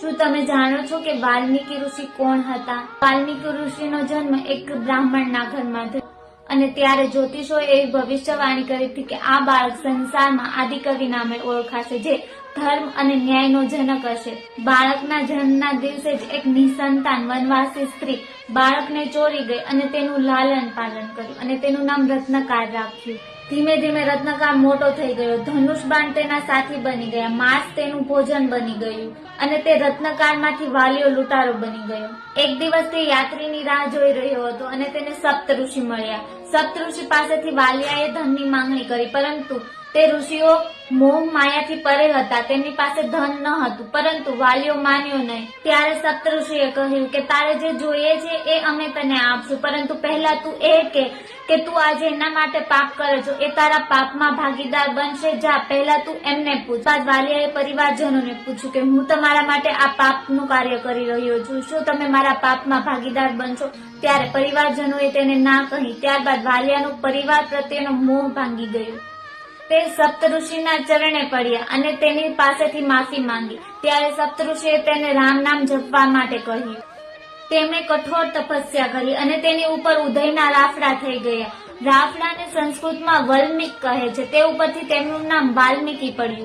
શું તમે જાણો છો કે વાલ્મીકી ઋષિ કોણ હતા? વાલ્મીકી ઋષિનો જન્મ એક બ્રાહ્મણના ઘરમાં થયો. અને ત્યારે જ્યોતિષો એવી ભવિષ્યવાણી કરી હતી કે આ બાળક સંસારમાં આદિકવિ નામે ઓળખાશે જે ધર્મ અને ન્યાયનો જનક હશે. બાળકના જન્મના દિવસે જ એક નિસંતાન વનવાસી સ્ત્રી બાળકને ચોરી ગઈ અને તેનું લાલન પાલન કર્યું. અને તેનું નામ રત્નકાર રાખ્યું. ધીમે ધીમે રત્નકાર મોટો થઈ ગયો. ધનુષ બાણ તેના સાથી બની ગયા. માંસ તેનું ભોજન બની ગયું અને તે રત્નકારમાંથી વાલીઓ લૂંટારો બની ગયો. એક દિવસ તે યાત્રીની રાહ જોઈ રહ્યો હતો અને તેને સપ્તઋષિ મળ્યા. સપ્તઋષિ પાસેથી વાલિયાએ ધનની માંગણી કરી, પરંતુ તે ઋષિઓ મોહ માયાથી પરે હતા. તેની પાસે ધન ન હતું, પરંતુ વાલીઓ માન્યો નહીં. ત્યારે સપ્ત ઋષિએ કહ્યું કે, તારે જે જોઈએ છે એ અમે તને આપશું, પરંતુ પહેલા તું એ કે કે તું આજે એના માટે પાપ કરે છો? એ તારા પાપમાં ભાગીદાર બનશે. જા, પહેલા તું એમને પૂછ. બાદ વાલિયાએ પરિવારજનોને પૂછ્યું કે હું તમારા માટે આ પાપનું કાર્ય કરી રહ્યો છું. શું તમે મારા પાપમાં ભાગીદાર બનશો? ત્યારે પરિવારજનોએ તેને ના કહી. ત્યારબાદ વાલિયાનો પરિવાર પ્રત્યેનો મોહ ભાંગી ગયો. તે સપ્તઋષિના ચરણે પડ્યા અને તેની પાસેથી માફી માંગી. ત્યારે સપ્તઋષિએ તેને રામ નામ જપવા માટે કહ્યું. તેમણે કઠોર તપસ્યા કરી અને તેની ઉપર ઉદયના રાફડા થઈ ગયા. રાફડાને સંસ્કૃતમાં વલ્મિક કહે છે. તે ઉપરથી તેમનું નામ વાલ્મીકી પડ્યું.